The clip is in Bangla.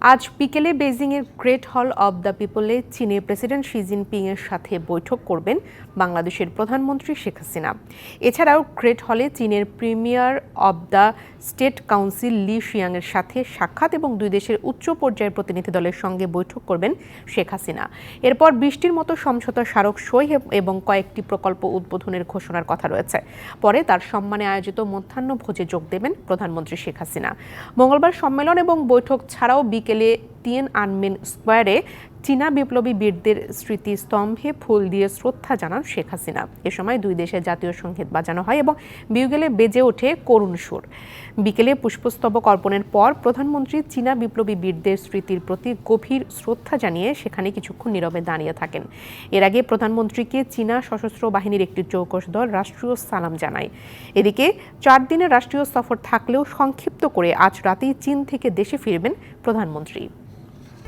আজ বিকেলে বেজিংয়ের গ্রেট হল অব দ্য পিপলে চীনের প্রেসিডেন্ট শি জিনপিং এর সাথে বৈঠক করবেন বাংলাদেশের প্রধানমন্ত্রী শেখ হাসিনা। এছাড়াও গ্রেট হলে চীনের premier of the state council Li শিয়াংয়ের সাথে সাক্ষাৎ এবং দুই দেশের উচ্চ পর্যায়ের প্রতিনিধি দলের সঙ্গে বৈঠক করবেন শেখ হাসিনা। এরপর বৃষ্টির মতো সমঝোতা স্মারক সই এবং কয়েকটি প্রকল্প উদ্বোধনের ঘোষণার কথা রয়েছে। পরে তার সম্মানে আয়োজিত মধ্যাহ্ন ভোজে যোগ দেবেন প্রধানমন্ত্রী শেখ হাসিনা। মঙ্গলবার সম্মেলন এবং বৈঠক ছাড়াও বিকেলে के लिए টিএন আনমেন স্কোয়ারে চীনা বিপ্লবী বীরদের স্মৃতিস্তম্ভে ফুল দিয়ে শ্রদ্ধা জানান শেখ হাসিনা। এ সময় দুই দেশের জাতীয় সংগীত বাজানো হয় এবং বিউগেলে বেজে ওঠে করুণ সুর। বিকেলে পুষ্পস্তবক অর্পণের পর প্রধানমন্ত্রী চীনা বিপ্লবী বীরদের স্মৃতির প্রতি গভীর শ্রদ্ধা জানিয়ে সেখানে কিছুক্ষণ নীরবে দাঁড়িয়ে থাকেন। এর আগে প্রধানমন্ত্রীকে চীনা সশস্ত্র বাহিনীর একটি চৌকস দল রাষ্ট্রীয় সালাম জানায়। এদিকে চার দিনের রাষ্ট্রীয় সফর থাকলেও সংক্ষিপ্ত করে আজ রাতেই চীন থেকে দেশে ফিরবেন প্রধানমন্ত্রী।